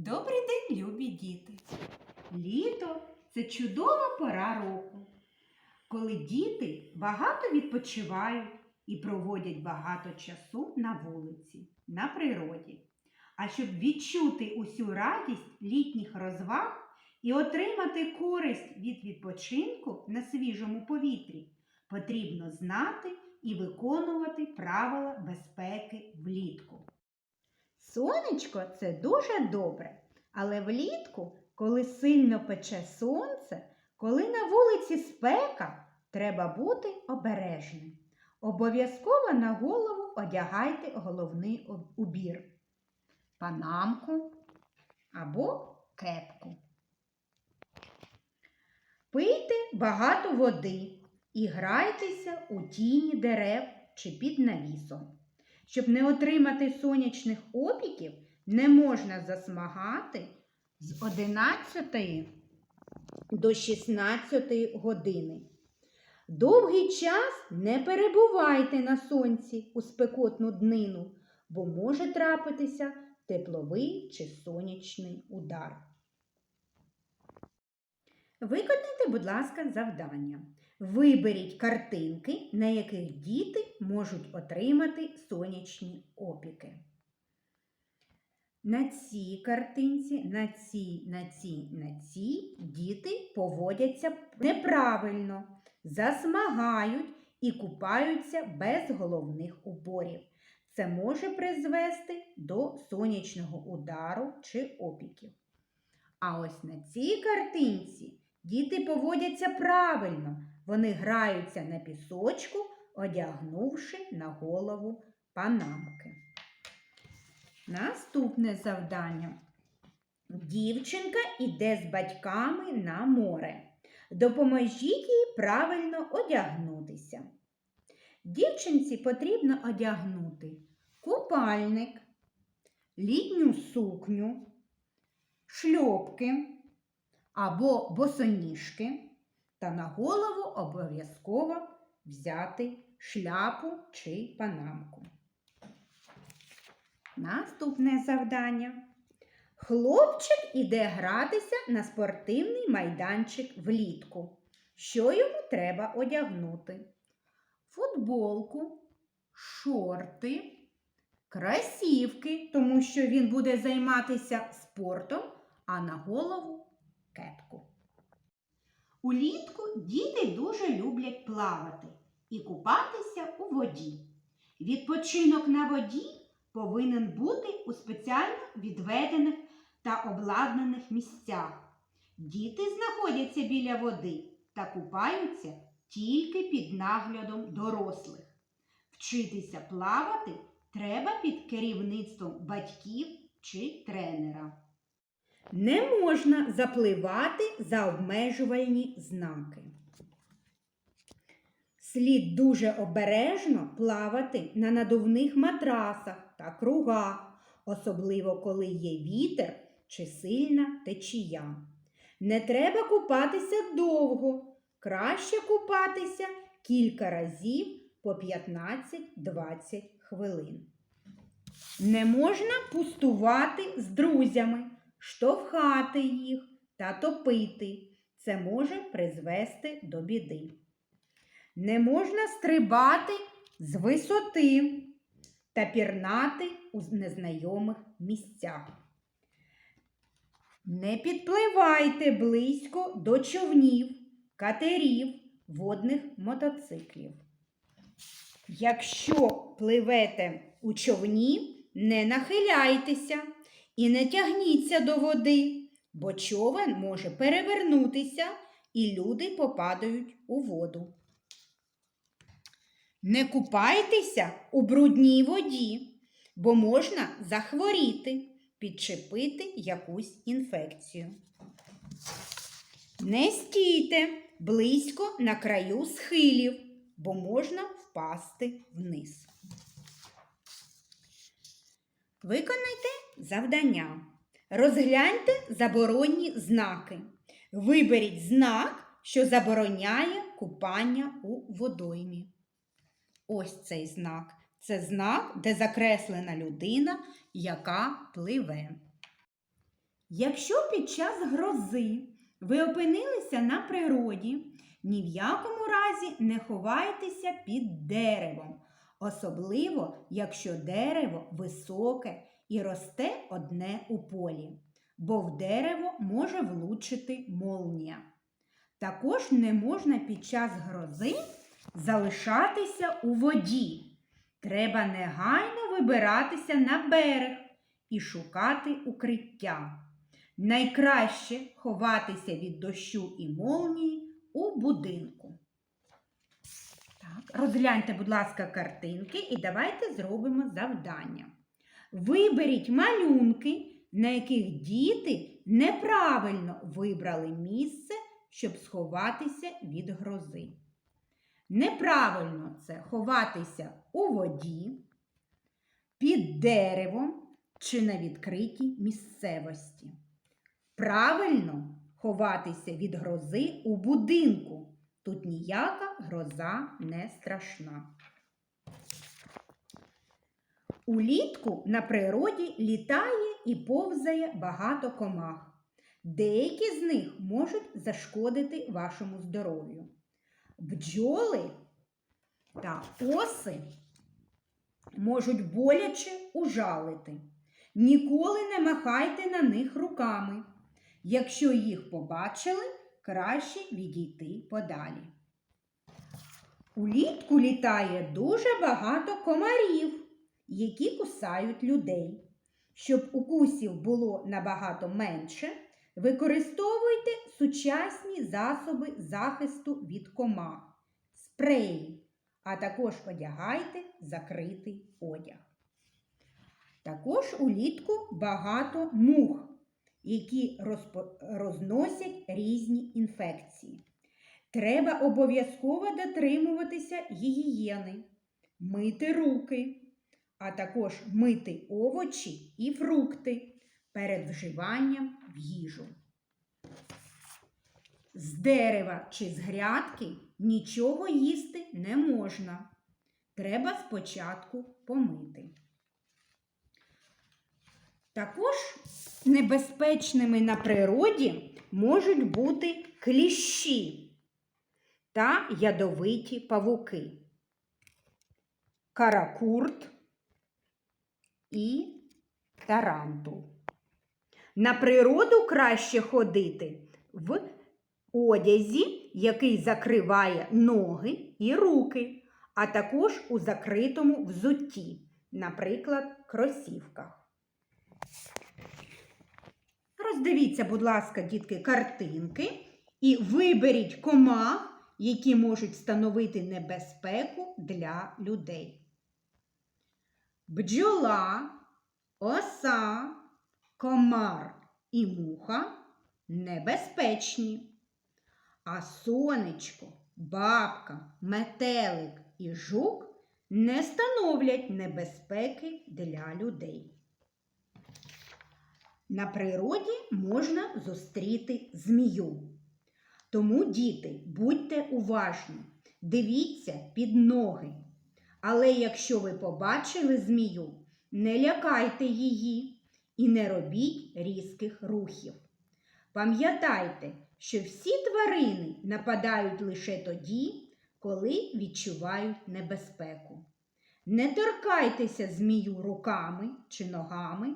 Добрий день, любі діти! Літо це чудова пора року, коли діти багато відпочивають і проводять багато часу на вулиці, на природі. А щоб відчути усю радість літніх розваг і отримати користь від відпочинку на свіжому повітрі, потрібно знати і виконувати правила безпеки влітку. Сонечко це дуже добре, але влітку, коли сильно пече сонце, коли на вулиці спека, треба бути обережним. Обов'язково на голову одягайте головний убір, панамку або кепку. Пийте багато води і грайтеся у тіні дерев чи під навісом. Щоб не отримати сонячних опіків, не можна засмагати з 11 до 16 години. Довгий час не перебувайте на сонці у спекотну днину, бо може трапитися тепловий чи сонячний удар. Виконайте, будь ласка, завдання. Виберіть картинки, на яких діти можуть отримати сонячні опіки. На цій картинці, на цій, на цій, на цій діти поводяться неправильно, засмагають і купаються без головних уборів. Це може призвести до сонячного удару чи опіків. А ось на цій картинці діти поводяться правильно. Вони граються на пісочку, одягнувши на голову панамки. Наступне завдання. Дівчинка іде з батьками на море. Допоможіть їй правильно одягнутися. Дівчинці потрібно одягнути купальник, літню сукню, шльопки або босоніжки та на голову обов'язково взяти шляпу чи панамку. Наступне завдання. Хлопчик іде гратися на спортивний майданчик влітку. Що йому треба одягнути? Футболку, шорти, красівки, тому що він буде займатися спортом, а на голову кепку. Улітку діти дуже люблять плавати і купатися у воді. Відпочинок на воді повинен бути у спеціально відведених та обладнаних місцях. Діти знаходяться біля води та купаються тільки під наглядом дорослих. Вчитися плавати треба під керівництвом батьків чи тренера. Не можна запливати за обмежувальні знаки. Слід дуже обережно плавати на надувних матрасах та кругах, особливо коли є вітер чи сильна течія. Не треба купатися довго, краще купатися кілька разів по 15-20 хвилин. Не можна пустувати з друзями, штовхати їх та топити. Це може призвести до біди. Не можна стрибати з висоти та пірнати у незнайомих місцях. Не підпливайте близько до човнів, катерів, водних мотоциклів. Якщо пливете у човні, не нахиляйтеся і не тягніться до води, бо човен може перевернутися і люди попадають у воду. Не купайтеся у брудній воді, бо можна захворіти, підчепити якусь інфекцію. Не стійте близько на краю схилів, бо можна впасти вниз. Виконайте завдання. Розгляньте заборонні знаки. Виберіть знак, що забороняє купання у водоймі. Ось цей знак. Це знак, де закреслена людина, яка пливе. Якщо під час грози ви опинилися на природі, ні в якому разі не ховайтеся під деревом, особливо якщо дерево високе і росте одне у полі, бо в дерево може влучити молнія. Також не можна під час грози залишатися у воді. Треба негайно вибиратися на берег і шукати укриття. Найкраще ховатися від дощу і молнії у будинку. Так, розгляньте, будь ласка, картинки і давайте зробимо завдання. Виберіть малюнки, на яких діти неправильно вибрали місце, щоб сховатися від грози. Неправильно це ховатися у воді, під деревом чи на відкритій місцевості. Правильно ховатися від грози у будинку. Тут ніяка гроза не страшна. Улітку на природі літає і повзає багато комах. Деякі з них можуть зашкодити вашому здоров'ю. Бджоли та оси можуть боляче ужалити. Ніколи не махайте на них руками. Якщо їх побачили, краще відійти подалі. Улітку літає дуже багато комарів, які кусають людей. Щоб укусів було набагато менше, використовуйте сучасні засоби захисту від комах, спреї, а також одягайте закритий одяг. Також улітку багато мух, які розносять різні інфекції. Треба обов'язково дотримуватися гігієни, мити руки, а також мити овочі і фрукти перед вживанням в їжу. З дерева чи з грядки нічого їсти не можна. Треба спочатку помити. Також небезпечними на природі можуть бути кліщі та ядовиті павуки, каракурт і тарантул. На природу краще ходити в одязі, який закриває ноги і руки, а також у закритому взутті, наприклад, кросівках. Роздивіться, будь ласка, дітки, картинки і виберіть комах, які можуть становити небезпеку для людей. Бджола, оса, комар і муха небезпечні. А сонечко, бабка, метелик і жук не становлять небезпеки для людей. На природі можна зустріти змію. Тому, діти, будьте уважні, дивіться під ноги. Але якщо ви побачили змію, не лякайте її і не робіть різких рухів. Пам'ятайте, що всі тварини нападають лише тоді, коли відчувають небезпеку. Не торкайтеся змію руками чи ногами,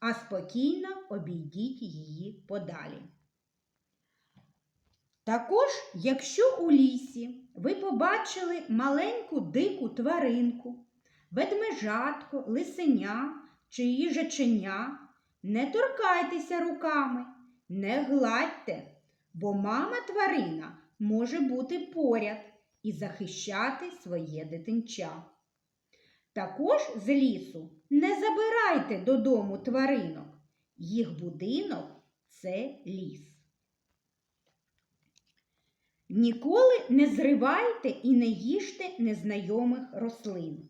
а спокійно обійдіть її подалі. Також, якщо у лісі ви побачили маленьку дику тваринку, ведмежатко, лисеня чи їжаченя, не торкайтеся руками, не гладьте, бо мама тварина може бути поряд і захищати своє дитинча. Також з лісу не забирайте додому тваринок. Їх будинок це ліс. Ніколи не зривайте і не їжте незнайомих рослин,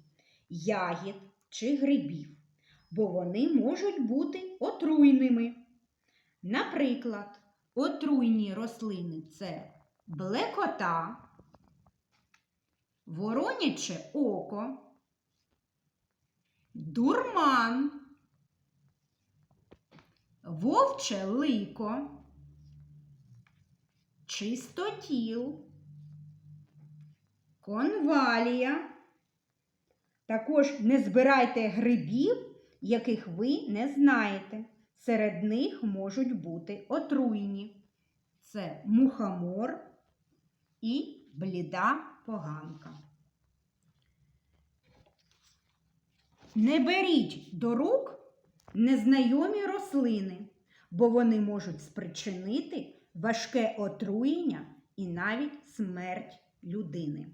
ягід чи грибів, бо вони можуть бути отруйними. Наприклад, отруйні рослини це блекота, вороняче око, дурман, вовче лико, чистотіл, конвалія. Також не збирайте грибів, яких ви не знаєте. Серед них можуть бути отруйні. Це мухомор і бліда поганка. Не беріть до рук незнайомі рослини, бо вони можуть спричинити важке отруєння і навіть смерть людини.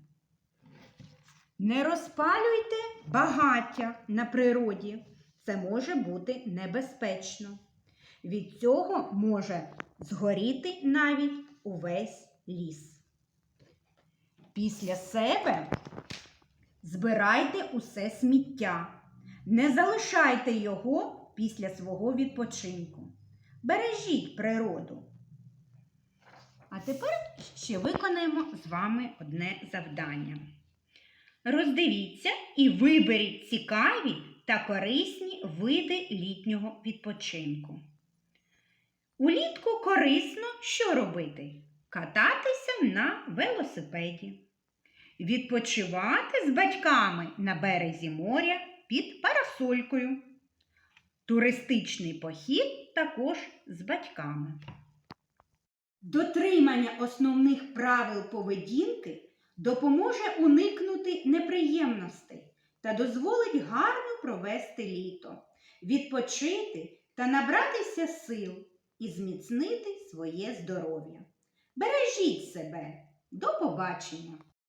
Не розпалюйте багаття на природі. Це може бути небезпечно. Від цього може згоріти навіть увесь ліс. Після себе збирайте усе сміття. Не залишайте його після свого відпочинку. Бережіть природу. А тепер ще виконаємо з вами одне завдання. Роздивіться і виберіть цікаві та корисні види літнього відпочинку. Улітку корисно що робити? Кататися на велосипеді, відпочивати з батьками на березі моря під парасолькою. Туристичний похід також з батьками. Дотримання основних правил поведінки допоможе уникнути неприємностей та дозволить гарно провести літо, відпочити та набратися сил і зміцнити своє здоров'я. Бережіть себе! До побачення!